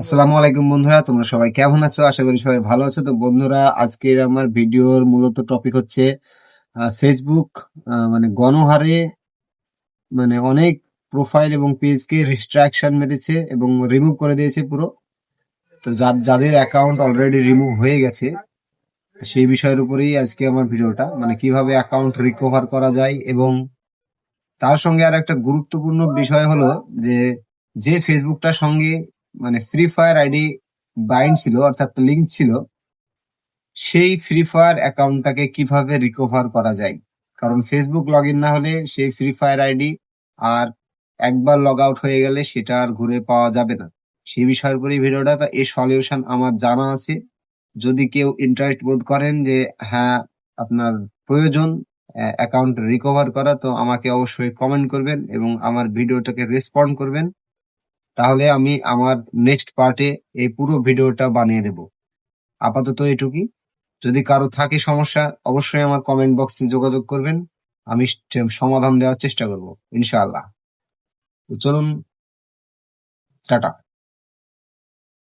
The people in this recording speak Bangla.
আসসালামু আলাইকুম বন্ধুরা, তোমরা সবাই কেমন আছো? আশা করি সবাই ভালো আছো। তো বন্ধুরা, আজকের আমার ভিডিওর মূলত টপিক হচ্ছে ফেসবুক মানে গণহারে মানে অনেক প্রোফাইল এবং পেজকে রিস্ট্রাকশন মেরেছে এবং রিমুভ করে দিয়েছে পুরো। তো যাদের অ্যাকাউন্ট অলরেডি রিমুভ হয়ে গেছে, সেই বিষয়ের উপরেই আজকে আমার ভিডিওটা মানে কীভাবে অ্যাকাউন্ট রিকভার করা যায় এবং তার সঙ্গে আর একটা গুরুত্বপূর্ণ বিষয় হলো যে যে ফেসবুকটার সঙ্গে মানে ফ্রি ফায়ার আইডি বাইন্ড ছিল, অর্থাৎ লিঙ্ক ছিল, সেই ফ্রি ফায়ার অ্যাকাউন্টটাকে কীভাবে রিকভার করা যায়? কারণ ফেসবুক লগ ইন না হলে সেই ফ্রি ফায়ার আইডি আর একবার লগ আউট হয়ে গেলে সেটা আর ঘুরে পাওয়া যাবে না। সেই বিষয়ের উপরে ভিডিওটা, তো এই সলিউশন আমার জানা আছে। যদি কেউ ইন্টারেস্ট বোধ করেন যে হ্যাঁ আপনার প্রয়োজন অ্যাকাউন্ট রিকভার করা, তো আমাকে অবশ্যই কমেন্ট করবেন এবং আমার ভিডিওটাকে রেসপন্ড করবেন। তাহলে আমি আমার নেক্সট পার্টে এই পুরো ভিডিওটা বানিয়ে দেব। আপাতত এটুকুই। যদি কারও থাকে সমস্যা, অবশ্যই আমার কমেন্ট বক্সে যোগাযোগ করবেন। আমি সমাধান দেওয়ার চেষ্টা করব, ইনশাআল্লাহ। তো চলুন, টাটা।